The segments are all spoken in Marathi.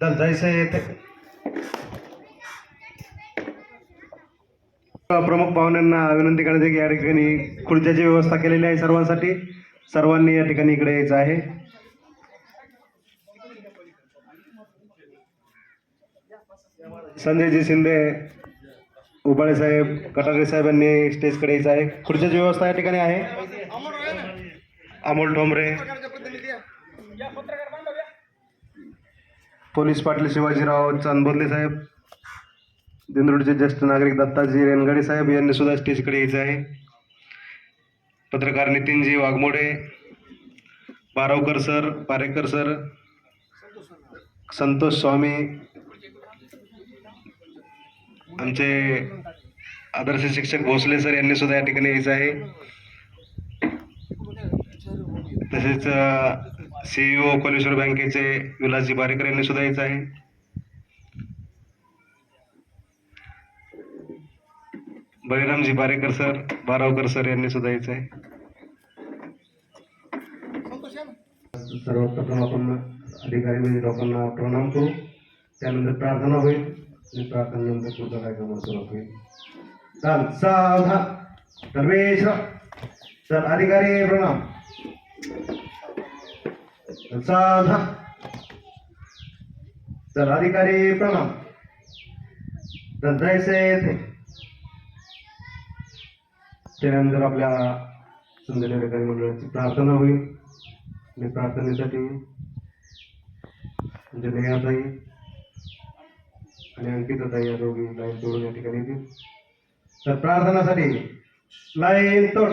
चल जायचं येते प्रमुख पाहुण्यांना विनंती करण्यात की या ठिकाणी खुर्च्याची व्यवस्था केलेली आहे सर्वांसाठी. सर्वांनी या ठिकाणी इकडे यायचं आहे. संजयजी शिंदे उबाळे साहेब कटारे साहेबांनी स्टेजकडे यायचं आहे. खुर्च्याची व्यवस्था या ठिकाणी आहे. अमोल ठोंबरे. पोलीस पाटील शिवाजीराव चांदबोदले साहेब दिंदोडचे ज्येष्ठ नागरिक दत्ताजी रेनगडे साहेब यांनी सुद्धा स्टेजकडे यायचं आहे. पत्रकार नितीनजी वाघमोडे बारावकर सर पारेकर सर संतोष स्वामी आमचे आदर्श शिक्षक भोसले सर यांनी सुद्धा या ठिकाणी यायचं आहे. तसेच सीईओ कोलेश्वर बँकेचे विलासजी बारेकर यांनी सुद्धा यायचं आहे. बळीरामजी बारेकर सर बारावकर सर यांनी सुद्धा यायचं आहे. सर्वप्रथम आपण अधिकारी म्हणजे लोकांना प्रणाम करू. त्यानंतर प्रार्थना होईल आणि प्रार्थनेनंतर पुढचा कार्यक्रम सुरू होईल चाल साधा सर्वेश्वर. सर अधिकारी प्रणाम. साधा. चल अधिकारी प्रणाम. चल जायचं त्यानंतर आपल्या सुंदर अधिकारी मंडळाची प्रार्थना होईल आणि प्रार्थनेसाठी जनयाताई आणि अंकिताताई या दोघी लाईन तोडून या ठिकाणी येतील. तर प्रार्थनासाठी लाईन तोड.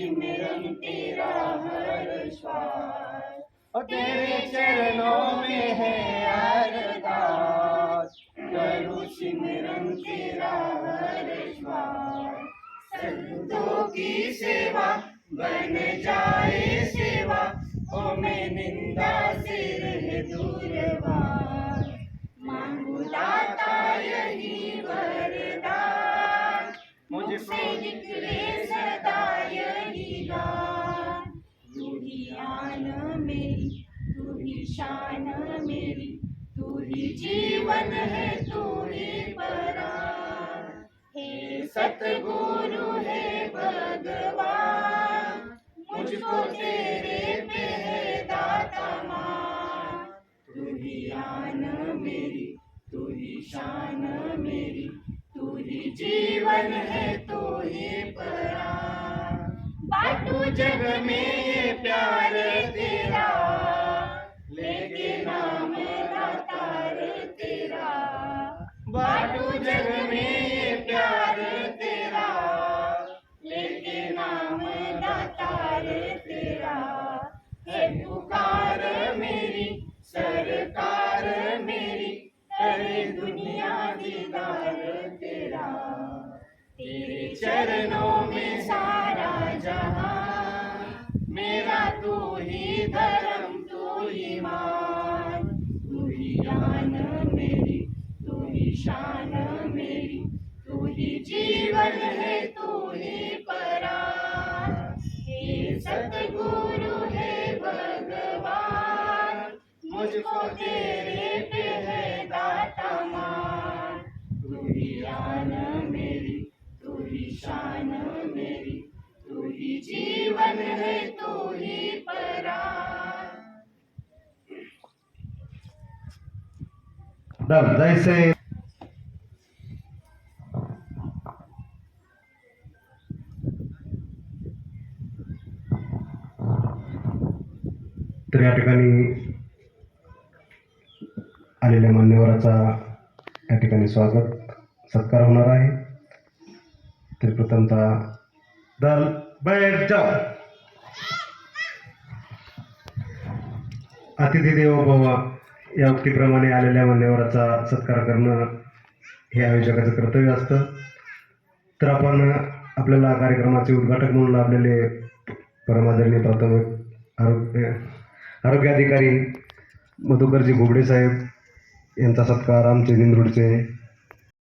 सावधान तर प्रार्थना स्थिती तेरे चरणों में है अरदास। करो सिमरन तेरा हर श्वास संतों की सेवा बन जाए। शान मेरी तू ही जीवन है तू ही परान हे सतगुरु हे भगवान मुझको तेरे पे है दाता मान तू ही आन मेरी तू ही शान मेरी तू ही जीवन है होई परा बाटू जग में प्यार। जान मेरी तू ही शान मेरी तू ही जीवन है तू ही परान। हे सतगुरु है भगवान मुझको तेरे डन जायचंय तर या ठिकाणी आलेल्या मान्यवराचा या ठिकाणी स्वागत सत्कार होणार आहे. तर प्रथमतः दल बैठ जाओ. अतिथी देव भवा. या उक्तीप्रमाणे आलेल्या मान्यवराचा सत्कार करणं हे आयोजकाचं कर्तव्य असतं. तर आपण आपल्याला कार्यक्रमाचे उद्घाटक म्हणून लाभलेले परमादरणीय प्राथमिक आरोग्य आरोग्य अधिकारी मधुकरजी घोबडे साहेब यांचा सत्कार आमचे निंदरूडचे